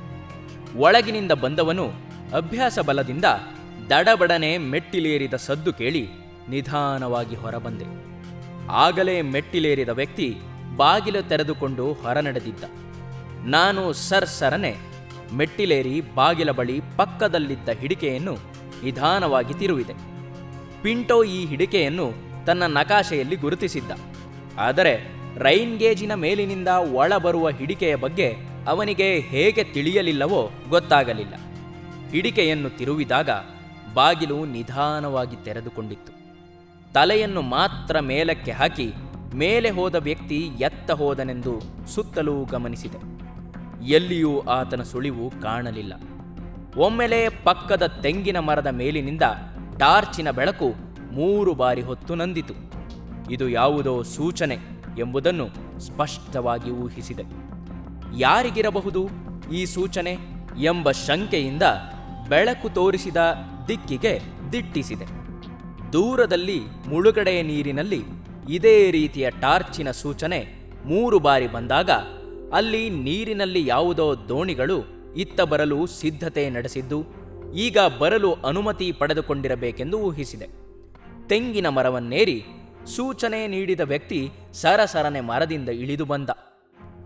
ಒಳಗಿನಿಂದ ಬಂದವನು ಅಭ್ಯಾಸ ಬಲದಿಂದ ದಡಬಡನೆ ಮೆಟ್ಟಿಲೇರಿದ ಸದ್ದು ಕೇಳಿ ನಿಧಾನವಾಗಿ ಹೊರಬಂದೆ. ಆಗಲೇ ಮೆಟ್ಟಿಲೇರಿದ ವ್ಯಕ್ತಿ ಬಾಗಿಲು ತೆರೆದುಕೊಂಡು ಹೊರನಡೆದಿದ್ದ. ನಾನು ಸರ್ ಸರನೆ ಮೆಟ್ಟಿಲೇರಿ ಬಾಗಿಲ ಬಳಿ ಪಕ್ಕದಲ್ಲಿದ್ದ ಹಿಡಿಕೆಯನ್ನು ನಿಧಾನವಾಗಿ ತಿರುವಿದೆ. ಪಿಂಟೋ ಈ ಹಿಡಿಕೆಯನ್ನು ತನ್ನ ನಕಾಶೆಯಲ್ಲಿ ಗುರುತಿಸಿದ್ದ. ಆದರೆ ರೈನ್ ಗೇಜಿನ ಮೇಲಿನಿಂದ ಒಳ ಬರುವ ಹಿಡಿಕೆಯ ಬಗ್ಗೆ ಅವನಿಗೆ ಹೇಗೆ ತಿಳಿಯಲಿಲ್ಲವೋ ಗೊತ್ತಾಗಲಿಲ್ಲ. ಹಿಡಿಕೆಯನ್ನು ತಿರುವಿದಾಗ ಬಾಗಿಲು ನಿಧಾನವಾಗಿ ತೆರೆದುಕೊಂಡಿತ್ತು. ತಲೆಯನ್ನು ಮಾತ್ರ ಮೇಲಕ್ಕೆ ಹಾಕಿ ಮೇಲೆ ಹೋದ ವ್ಯಕ್ತಿ ಎತ್ತ ಹೋದನೆಂದು ಸುತ್ತಲೂ ಗಮನಿಸಿದೆ. ಎಲ್ಲಿಯೂ ಆತನ ಸುಳಿವು ಕಾಣಲಿಲ್ಲ. ಒಮ್ಮೆಲೆ ಪಕ್ಕದ ತೆಂಗಿನ ಮರದ ಮೇಲಿನಿಂದ ಟಾರ್ಚಿನ ಬೆಳಕು ಮೂರು ಬಾರಿ ಹೊತ್ತು ನಂದಿತು. ಇದು ಯಾವುದೋ ಸೂಚನೆ ಎಂಬುದನ್ನು ಸ್ಪಷ್ಟವಾಗಿ ಊಹಿಸಿದೆ. ಯಾರಿಗಿರಬಹುದು ಈ ಸೂಚನೆ ಎಂಬ ಶಂಕೆಯಿಂದ ಬೆಳಕು ತೋರಿಸಿದ ದಿಕ್ಕಿಗೆ ದಿಟ್ಟಿಸಿದೆ. ದೂರದಲ್ಲಿ ಮುಳುಗಡೆಯ ನೀರಿನಲ್ಲಿ ಇದೇ ರೀತಿಯ ಟಾರ್ಚಿನ ಸೂಚನೆ ಮೂರು ಬಾರಿ ಬಂದಾಗ ಅಲ್ಲಿ ನೀರಿನಲ್ಲಿ ಯಾವುದೋ ದೋಣಿಗಳು ಇತ್ತ ಬರಲು ಸಿದ್ಧತೆ ನಡೆಸಿದ್ದು, ಈಗ ಬರಲು ಅನುಮತಿ ಪಡೆದುಕೊಂಡಿರಬೇಕೆಂದು ಊಹಿಸಿದೆ. ತೆಂಗಿನ ಮರವನ್ನೇರಿ ಸೂಚನೆ ನೀಡಿದ ವ್ಯಕ್ತಿ ಸರಸರನೆ ಮರದಿಂದ ಇಳಿದು ಬಂದ.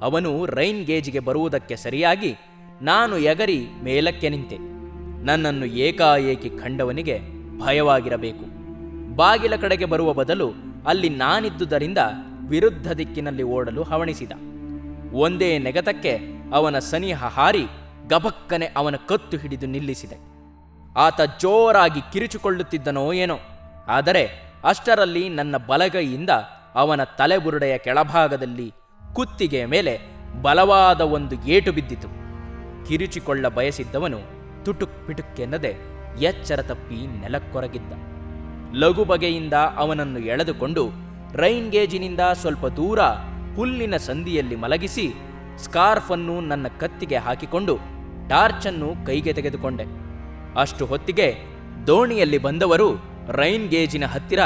ಅವನು ರೈನ್ ಗೇಜ್ಗೆ ಬರುವುದಕ್ಕೆ ಸರಿಯಾಗಿ ನಾನು ಎಗರಿ ಮೇಲಕ್ಕೆ ನಿಂತೆ. ನನ್ನನ್ನು ಏಕಾಏಕಿ ಕಂಡವನಿಗೆ ಭಯವಾಗಿರಬೇಕು. ಬಾಗಿಲ ಕಡೆಗೆ ಬರುವ ಬದಲು ಅಲ್ಲಿ ನಾನಿದ್ದುದರಿಂದ ವಿರುದ್ಧ ದಿಕ್ಕಿನಲ್ಲಿ ಓಡಲು ಹವಣಿಸಿದ. ಒಂದೇ ನೆಗತಕ್ಕೆ ಅವನ ಸನಿಹ ಹಾರಿ ಗಬಕ್ಕನೆ ಅವನ ಕತ್ತು ಹಿಡಿದು ನಿಲ್ಲಿಸಿದೆ. ಆತ ಜೋರಾಗಿ ಕಿರಿಚಿಕೊಳ್ಳುತ್ತಿದ್ದನೋ ಏನೋ. ಆದರೆ ಅಷ್ಟರಲ್ಲಿ ನನ್ನ ಬಲಗೈಯಿಂದ ಅವನ ತಲೆಬುರುಡೆಯ ಕೆಳಭಾಗದಲ್ಲಿ ಕುತ್ತಿಗೆಯ ಮೇಲೆ ಬಲವಾದ ಒಂದು ಏಟು ಬಿದ್ದಿತು. ಕಿರುಚಿಕೊಳ್ಳ ಬಯಸಿದ್ದವನು ತುಟುಕ್ ಪಿಟುಕ್ಕೆನ್ನದೆ ಎಚ್ಚರ ತಪ್ಪಿ ನೆಲಕ್ಕೊರಗಿದ್ದ. ಲಘು ಬಗೆಯಿಂದ ಅವನನ್ನು ಎಳೆದುಕೊಂಡು ರೈನ್ ಗೇಜಿನಿಂದ ಸ್ವಲ್ಪ ದೂರ ಹುಲ್ಲಿನ ಸಂದಿಯಲ್ಲಿ ಮಲಗಿಸಿ ಸ್ಕಾರ್ಫನ್ನು ನನ್ನ ಕತ್ತಿಗೆ ಹಾಕಿಕೊಂಡು ಟಾರ್ಚನ್ನು ಕೈಗೆ ತೆಗೆದುಕೊಂಡೆ. ಅಷ್ಟು ಹೊತ್ತಿಗೆ ದೋಣಿಯಲ್ಲಿ ಬಂದವರು ರೈನ್ ಗೇಜಿನ ಹತ್ತಿರ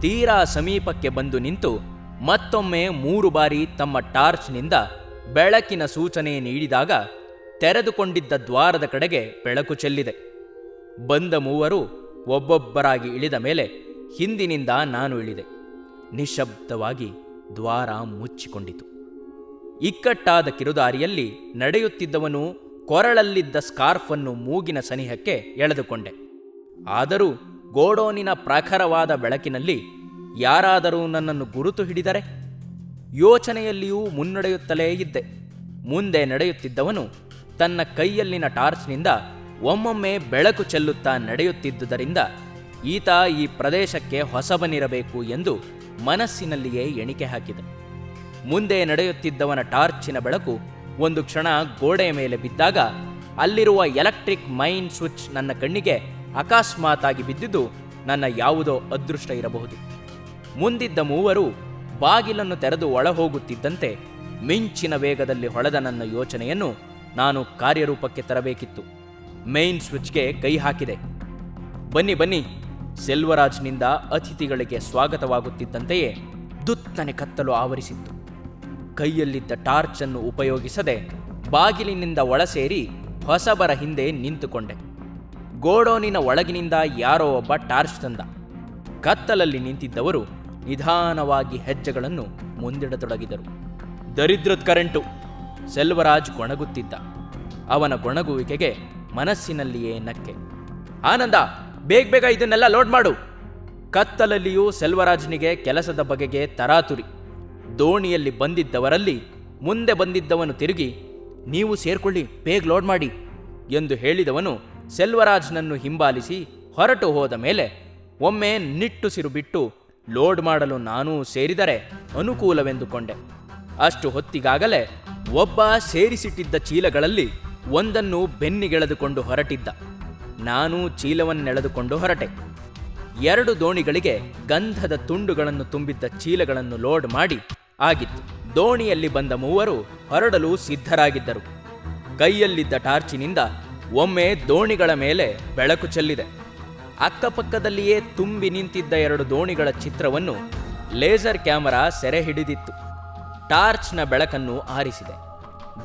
ತೀರಾ ಸಮೀಪಕ್ಕೆ ಬಂದು ನಿಂತು ಮತ್ತೊಮ್ಮೆ ಮೂರು ಬಾರಿ ತಮ್ಮ ಟಾರ್ಚ್ನಿಂದ ಬೆಳಕಿನ ಸೂಚನೆ ನೀಡಿದಾಗ ತೆರೆದುಕೊಂಡಿದ್ದ ದ್ವಾರದ ಕಡೆಗೆ ಬೆಳಕು ಚೆಲ್ಲಿದೆ. ಬಂದ ಮೂವರು ಒಬ್ಬೊಬ್ಬರಾಗಿ ಇಳಿದ ಮೇಲೆ ಹಿಂದಿನಿಂದ ನಾನು ಇಳಿದೆ. ನಿಶಬ್ದವಾಗಿ ದ್ವಾರ ಮುಚ್ಚಿಕೊಂಡಿತು. ಇಕ್ಕಟ್ಟಾದ ಕಿರುದಾರಿಯಲ್ಲಿ ನಡೆಯುತ್ತಿದ್ದವನು ಕೊರಳಲ್ಲಿದ್ದ ಸ್ಕಾರ್ಫನ್ನು ಮೂಗಿನ ಸನಿಹಕ್ಕೆ ಎಳೆದುಕೊಂಡೆ. ಆದರೂ ಗೋಡೋನಿನ ಪ್ರಖರವಾದ ಬೆಳಕಿನಲ್ಲಿ ಯಾರಾದರೂ ನನ್ನನ್ನು ಗುರುತು ಹಿಡಿದರೆ ಯೋಚನೆಯಲ್ಲಿಯೂ ಮುನ್ನಡೆಯುತ್ತಲೇ ಇದ್ದೆ. ಮುಂದೆ ನಡೆಯುತ್ತಿದ್ದವನು ತನ್ನ ಕೈಯಲ್ಲಿನ ಟಾರ್ಚ್ನಿಂದ ಒಮ್ಮೊಮ್ಮೆ ಬೆಳಕು ಚೆಲ್ಲುತ್ತಾ ನಡೆಯುತ್ತಿದ್ದುದರಿಂದ ಈತ ಈ ಪ್ರದೇಶಕ್ಕೆ ಹೊಸಬನಿರಬೇಕು ಎಂದು ಮನಸ್ಸಿನಲ್ಲಿಯೇ ಎಣಿಕೆ ಹಾಕಿದೆ. ಮುಂದೆ ನಡೆಯುತ್ತಿದ್ದವನ ಟಾರ್ಚಿನ ಬೆಳಕು ಒಂದು ಕ್ಷಣ ಗೋಡೆಯ ಮೇಲೆ ಬಿದ್ದಾಗ ಅಲ್ಲಿರುವ ಎಲೆಕ್ಟ್ರಿಕ್ ಮೈನ್ ಸ್ವಿಚ್ ನನ್ನ ಕಣ್ಣಿಗೆ ಅಕಸ್ಮಾತಾಗಿ ಬಿದ್ದಿದ್ದು ನನ್ನ ಯಾವುದೋ ಅದೃಷ್ಟ ಇರಬಹುದು. ಮುಂದಿದ್ದ ಮೂವರು ಬಾಗಿಲನ್ನು ತೆರೆದು ಒಳ ಹೋಗುತ್ತಿದ್ದಂತೆ ಮಿಂಚಿನ ವೇಗದಲ್ಲಿ ಹೊಳೆದ ನನ್ನ ಯೋಚನೆಯನ್ನು ನಾನು ಕಾರ್ಯರೂಪಕ್ಕೆ ತರಬೇಕಿತ್ತು. ಮೇನ್ ಸ್ವಿಚ್ಗೆ ಕೈ ಹಾಕಿದೆ. ಬನ್ನಿ ಬನ್ನಿ, ಸೆಲ್ವರಾಜ್ನಿಂದ ಅತಿಥಿಗಳಿಗೆ ಸ್ವಾಗತವಾಗುತ್ತಿದ್ದಂತೆಯೇ ದುತ್ತನೆ ಕತ್ತಲು ಆವರಿಸಿತ್ತು. ಕೈಯಲ್ಲಿದ್ದ ಟಾರ್ಚ್ ಅನ್ನು ಉಪಯೋಗಿಸದೆ ಬಾಗಿಲಿನಿಂದ ಒಳಸೇರಿ ಹೊಸಬರ ಹಿಂದೆ ನಿಂತುಕೊಂಡೆ. ಗೋಡೋನಿನ ಒಳಗಿನಿಂದ ಯಾರೋ ಒಬ್ಬ ಟಾರ್ಚ್ ತಂದ. ಕತ್ತಲಲ್ಲಿ ನಿಂತಿದ್ದವರು ನಿಧಾನವಾಗಿ ಹೆಜ್ಜೆಗಳನ್ನು ಮುಂದಿಡತೊಡಗಿದರು. ದರಿದ್ರದ ಕರೆಂಟು, ಸೆಲ್ವರಾಜ್ ಗೊಣಗುತ್ತಿದ್ದ. ಅವನ ಗೊಣಗುವಿಕೆಗೆ ಮನಸ್ಸಿನಲ್ಲಿಯೇ ನಕ್ಕೆ. ಆನಂದ, ಬೇಗ ಬೇಗ ಇದನ್ನೆಲ್ಲ ಲೋಡ್ ಮಾಡು. ಕತ್ತಲಲ್ಲಿಯೂ ಸೆಲ್ವರಾಜ್ನಿಗೆ ಕೆಲಸದ ಬಗೆಗೆ ತರಾತುರಿ. ದೋಣಿಯಲ್ಲಿ ಬಂದಿದ್ದವರಲ್ಲಿ ಮುಂದೆ ಬಂದಿದ್ದವನು ತಿರುಗಿ, ನೀವು ಸೇರ್ಕೊಳ್ಳಿ, ಬೇಗ ಲೋಡ್ ಮಾಡಿ ಎಂದು ಹೇಳಿದವನು ಸೆಲ್ವರಾಜ್ನನ್ನು ಹಿಂಬಾಲಿಸಿ ಹೊರಟು ಹೋದ ಮೇಲೆ ಒಮ್ಮೆ ನಿಟ್ಟುಸಿರು ಬಿಟ್ಟು ಲೋಡ್ ಮಾಡಲು ನಾನೂ ಸೇರಿದರೆ ಅನುಕೂಲವೆಂದುಕೊಂಡೆ. ಅಷ್ಟು ಹೊತ್ತಿಗಾಗಲೇ ಒಬ್ಬ ಸೇರಿಸಿಟ್ಟಿದ್ದ ಚೀಲಗಳಲ್ಲಿ ಒಂದನ್ನು ಬೆನ್ನಿಗೆಳೆದುಕೊಂಡು ಹೊರಟಿದ್ದ. ನಾನು ಚೀಲವನ್ನೆಳೆದುಕೊಂಡು ಹೊರಟೆ. ಎರಡು ದೋಣಿಗಳಿಗೆ ಗಂಧದ ತುಂಡುಗಳನ್ನು ತುಂಬಿದ್ದ ಚೀಲಗಳನ್ನು ಲೋಡ್ ಮಾಡಿ ಆಗಿತ್ತು. ದೋಣಿಯಲ್ಲಿ ಬಂದ ಮೂವರು ಹೊರಡಲು ಸಿದ್ಧರಾಗಿದ್ದರು. ಕೈಯಲ್ಲಿದ್ದ ಟಾರ್ಚಿನಿಂದ ಒಮ್ಮೆ ದೋಣಿಗಳ ಮೇಲೆ ಬೆಳಕು ಚೆಲ್ಲಿದೆ. ಅಕ್ಕಪಕ್ಕದಲ್ಲಿಯೇ ತುಂಬಿ ನಿಂತಿದ್ದ ಎರಡು ದೋಣಿಗಳ ಚಿತ್ರವನ್ನು ಲೇಸರ್ ಕ್ಯಾಮರಾ ಸೆರೆ ಹಿಡಿದಿತ್ತು. ಟಾರ್ಚ್ನ ಬೆಳಕನ್ನು ಆರಿಸಿದೆ.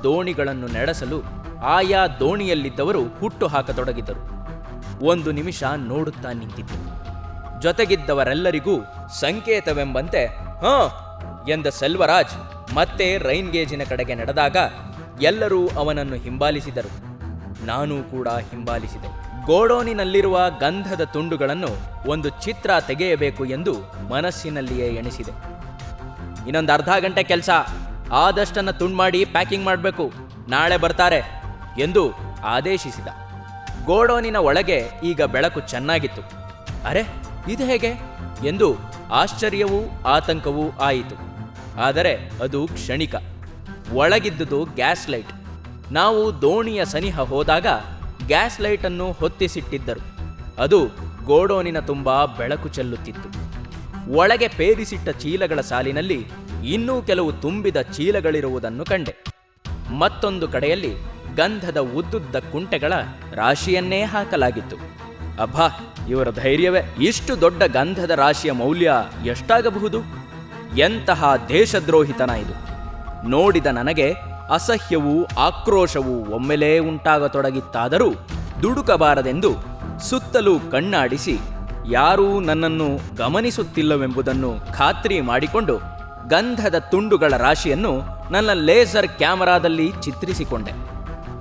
ದೋಣಿಗಳನ್ನು ನಡೆಸಲು ಆಯಾ ದೋಣಿಯಲ್ಲಿದ್ದವರು ಹುಟ್ಟು ಹಾಕತೊಡಗಿದರು. ಒಂದು ನಿಮಿಷ ನೋಡುತ್ತಾ ನಿಂತಿತ್ತು ಜೊತೆಗಿದ್ದವರೆಲ್ಲರಿಗೂ ಸಂಕೇತವೆಂಬಂತೆ, ಹಾ! ಎಂದ ಸೆಲ್ವರಾಜ್ ಮತ್ತೆ ರೈನ್ ಗೇಜಿನ ಕಡೆಗೆ ನಡೆದಾಗ ಎಲ್ಲರೂ ಅವನನ್ನು ಹಿಂಬಾಲಿಸಿದರು. ನಾನೂ ಕೂಡ ಹಿಂಬಾಲಿಸಿದೆ. ಗೋಡೋನಿನಲ್ಲಿರುವ ಗಂಧದ ತುಂಡುಗಳನ್ನು ಒಂದು ಚಿತ್ರ ತೆಗೆಯಬೇಕು ಎಂದು ಮನಸ್ಸಿನಲ್ಲಿಯೇ ಎಣಿಸಿದೆ. ಇನ್ನೊಂದು ಅರ್ಧ ಗಂಟೆ ಕೆಲಸ. ಆದಷ್ಟನ್ನು ತುಂಡು ಮಾಡಿ ಪ್ಯಾಕಿಂಗ್ ಮಾಡಬೇಕು. ನಾಳೆ ಬರ್ತಾರೆ ಎಂದು ಆದೇಶಿಸಿದ. ಗೋಡೋನಿನ ಒಳಗೆ ಈಗ ಬೆಳಕು ಚೆನ್ನಾಗಿತ್ತು. ಅರೆ, ಇದು ಹೇಗೆ? ಎಂದು ಆಶ್ಚರ್ಯವೂ ಆತಂಕವೂ ಆಯಿತು. ಆದರೆ ಅದು ಕ್ಷಣಿಕ. ಒಳಗಿದ್ದುದು ಗ್ಯಾಸ್ ಲೈಟ್. ನಾವು ದೋಣಿಯ ಸನಿಹ ಹೋದಾಗ ಗ್ಯಾಸ್ ಲೈಟನ್ನು ಹೊತ್ತಿಸಿಟ್ಟಿದ್ದರು. ಅದು ಗೋಡೋನಿನ ತುಂಬ ಬೆಳಕು ಚೆಲ್ಲುತ್ತಿತ್ತು. ಒಳಗೆ ಪೇರಿಸಿಟ್ಟ ಚೀಲಗಳ ಸಾಲಿನಲ್ಲಿ ಇನ್ನೂ ಕೆಲವು ತುಂಬಿದ ಚೀಲಗಳಿರುವುದನ್ನು ಕಂಡೆ. ಮತ್ತೊಂದು ಕಡೆಯಲ್ಲಿ ಗಂಧದ ಉದ್ದುದ್ದ ಕುಂಟೆಗಳ ರಾಶಿಯನ್ನೇ ಹಾಕಲಾಗಿತ್ತು. ಅಬ್ಬಾ, ಇವರ ಧೈರ್ಯವೇ, ಇಷ್ಟು ದೊಡ್ಡ ಗಂಧದ ರಾಶಿಯ ಮೌಲ್ಯ ಎಷ್ಟಾಗಬಹುದು? ಎಂತಹ ದೇಶದ್ರೋಹಿತನ ಇದು. ನೋಡಿದ ನನಗೆ ಅಸಹ್ಯವೂ ಆಕ್ರೋಶವೂ ಒಮ್ಮೆಲೇ ಉಂಟಾಗತೊಡಗಿತ್ತಾದರೂ ದುಡುಕಬಾರದೆಂದು ಸುತ್ತಲೂ ಕಣ್ಣಾಡಿಸಿ ಯಾರೂ ನನ್ನನ್ನು ಗಮನಿಸುತ್ತಿಲ್ಲವೆಂಬುದನ್ನು ಖಾತ್ರಿ ಮಾಡಿಕೊಂಡು ಗಂಧದ ತುಂಡುಗಳ ರಾಶಿಯನ್ನು ನನ್ನ ಲೇಸರ್ ಕ್ಯಾಮರಾದಲ್ಲಿ ಚಿತ್ರಿಸಿಕೊಂಡೆ.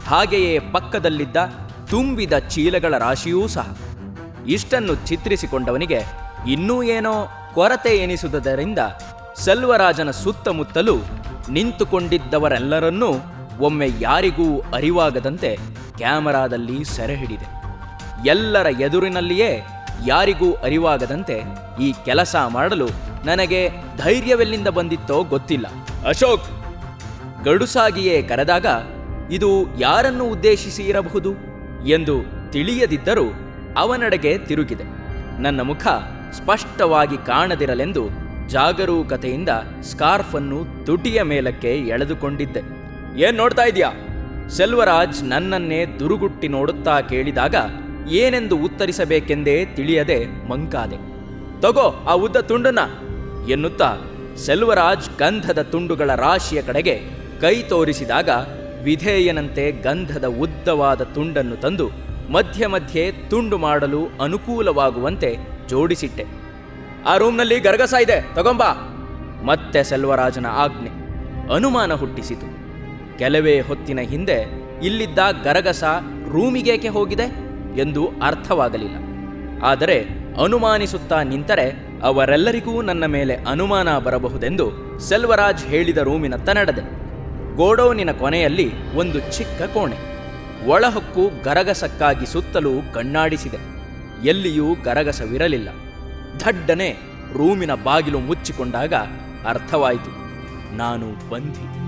ಹಾಗೆಯೇ ಪಕ್ಕದಲ್ಲಿದ್ದ ತುಂಬಿದ ಚೀಲಗಳ ರಾಶಿಯೂ ಸಹ. ಇಷ್ಟನ್ನು ಚಿತ್ರಿಸಿಕೊಂಡವನಿಗೆ ಇನ್ನೂ ಏನೋ ಕೊರತೆ ಎನಿಸುವುದರಿಂದ ಸೆಲ್ವರಾಜನ ಸುತ್ತಮುತ್ತಲೂ ನಿಂತುಕೊಂಡಿದ್ದವರೆಲ್ಲರನ್ನೂ ಒಮ್ಮೆ ಯಾರಿಗೂ ಅರಿವಾಗದಂತೆ ಕ್ಯಾಮರಾದಲ್ಲಿ ಸೆರೆ ಹಿಡಿದೆ. ಎಲ್ಲರ ಎದುರಿನಲ್ಲಿಯೇ ಯಾರಿಗೂ ಅರಿವಾಗದಂತೆ ಈ ಕೆಲಸ ಮಾಡಲು ನನಗೆ ಧೈರ್ಯವೆಲ್ಲಿಂದ ಬಂದಿತ್ತೋ ಗೊತ್ತಿಲ್ಲ. ಅಶೋಕ್, ಗಡುಸಾಗಿಯೇ ಕರೆದಾಗ ಇದು ಯಾರನ್ನು ಉದ್ದೇಶಿಸಿ ಇರಬಹುದು ಎಂದು ತಿಳಿಯದಿದ್ದರೂ ಅವನಡೆಗೆ ತಿರುಗಿದೆ. ನನ್ನ ಮುಖ ಸ್ಪಷ್ಟವಾಗಿ ಕಾಣದಿರಲೆಂದು ಜಾಗರೂಕತೆಯಿಂದ ಸ್ಕಾರ್ಫ್ ಅನ್ನು ತುಟಿಯ ಮೇಲಕ್ಕೆ ಎಳೆದುಕೊಂಡಿದ್ದೆ. ಏನ್ ನೋಡ್ತಾ ಇದೀಯಾ ಸೆಲ್ವರಾಜ್ ನನ್ನನ್ನೇ ದುರುಗುಟ್ಟಿ ನೋಡುತ್ತಾ ಕೇಳಿದಾಗ ಏನೆಂದು ಉತ್ತರಿಸಬೇಕೆಂದೇ ತಿಳಿಯದೆ ಮಂಕಾದೆ. ತಗೋ ಆ ಉದ್ದ ತುಂಡನ್ನ ಎನ್ನುತ್ತಾ ಸೆಲ್ವರಾಜ್ ಗಂಧದ ತುಂಡುಗಳ ರಾಶಿಯ ಕಡೆಗೆ ಕೈ ತೋರಿಸಿದಾಗ ವಿಧೇಯನಂತೆ ಗಂಧದ ಉದ್ದವಾದ ತುಂಡನ್ನು ತಂದು ಮಧ್ಯ ಮಧ್ಯೆ ತುಂಡು ಮಾಡಲು ಅನುಕೂಲವಾಗುವಂತೆ ಜೋಡಿಸಿಟ್ಟೆ. ಆ ರೂಮ್ನಲ್ಲಿ ಗರಗಸ ಇದೆ. ತಗೊಂಬಾ. ಮತ್ತೆ ಸೆಲ್ವರಾಜನ ಆಜ್ಞೆ. ಅನುಮಾನ ಹುಟ್ಟಿಸಿತು. ಕೆಲವೇ ಹೊತ್ತಿನ ಹಿಂದೆ ಇಲ್ಲಿದ್ದ ಗರಗಸ ರೂಮಿಗೇಕೆ ಹೋಗಿದೆ ಎಂದು ಅರ್ಥವಾಗಲಿಲ್ಲ. ಆದರೆ ಅನುಮಾನಿಸುತ್ತಾ ನಿಂತರೆ ಅವರೆಲ್ಲರಿಗೂ ನನ್ನ ಮೇಲೆ ಅನುಮಾನ ಬರಬಹುದೆಂದು ಸೆಲ್ವರಾಜ್ ಹೇಳಿದ ರೂಮಿನತ್ತ ನಡೆದೆ. ಗೋಡೌನಿನ ಕೊನೆಯಲ್ಲಿ ಒಂದು ಚಿಕ್ಕ ಕೋಣೆ. ಒಳಹೊಕ್ಕು ಗರಗಸಕ್ಕಾಗಿ ಸುತ್ತಲೂ ಕಣ್ಣಾಡಿಸಿದೆ. ಎಲ್ಲಿಯೂ ಗರಗಸವಿರಲಿಲ್ಲ. ದಡ್ಡನೆ ರೂಮಿನ ಬಾಗಿಲು ಮುಚ್ಚಿಕೊಂಡಾಗ ಅರ್ಥವಾಯಿತು ನಾನು ಬಂಧಿ